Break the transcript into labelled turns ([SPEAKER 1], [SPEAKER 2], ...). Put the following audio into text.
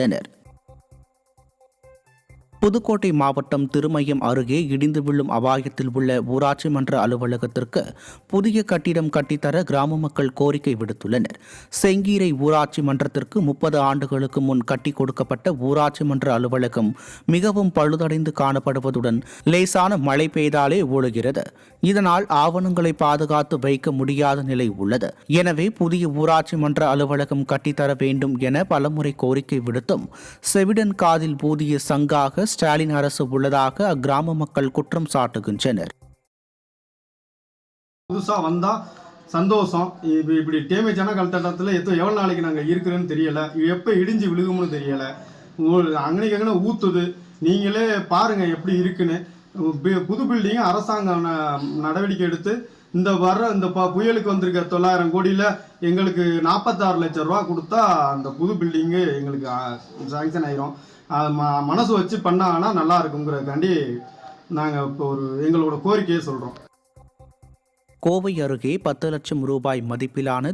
[SPEAKER 1] تنر புதுக்கோட்டை மாவட்டம் திருமயம் அருகே இடிந்து விழும் அபாயத்தில் உள்ள ஊராட்சி மன்ற அலுவலகத்திற்கு புதிய கட்டிடம் கட்டித்தர கிராம மக்கள் கோரிக்கை விடுத்துள்ளனர். செங்கீரை ஊராட்சி மன்றத்திற்கு முப்பது ஆண்டுகளுக்கு முன் கட்டி கொடுக்கப்பட்ட ஊராட்சி மன்ற அலுவலகம் மிகவும் பழுதடைந்து காணப்படுவதுடன் லேசான மழை பெய்தாலே ஓடுகிறது இதனால் ஆவணங்களை பாதுகாத்து வைக்க முடியாத நிலை உள்ளது. எனவே புதிய ஊராட்சி மன்ற அலுவலகம் கட்டித்தர வேண்டும் என பலமுறை கோரிக்கை விடுத்தும் செவிடன் காதில் பூதிய சங்காக ஸ்டாலின் அரசு உள்ளதாக அக்கிராம மக்கள் குற்றம் சாட்டுகின்றனர்.
[SPEAKER 2] புதுசாக வந்தால் சந்தோஷம். இப்போ இப்படி டேமேஜான கலத்தட்டத்தில் எத்தோ எவ்வளோ நாளைக்கு நாங்கள் இருக்கிறோன்னு தெரியலை. எப்போ இடிஞ்சு விழுகும்னு தெரியலை. அங்கனைக்கு அங்கே ஊற்றுது நீங்களே பாருங்கள் எப்படி இருக்குன்னு. புது பில்டிங் அரசாங்கம் ந- நடவடிக்கை எடுத்து இந்த வர்ற இந்த ப புயலுக்கு வந்திருக்க தொள்ளாயிரம் கோடியில் எங்களுக்கு நாற்பத்தாறு லட்சம் ரூபா கொடுத்தா அந்த புது பில்டிங்கு எங்களுக்கு சாங்ஷன் ஆயிரும். அது ம மனசு வச்சு பண்ணாங்கன்னா நல்லா இருக்குங்கிறதுக்காண்டி நாங்கள் இப்போ ஒரு எங்களோட கோரிக்கையை சொல்கிறோம்
[SPEAKER 1] கோவை அருகே பத்து லட்சம் ரூபாய் மதிப்பிலான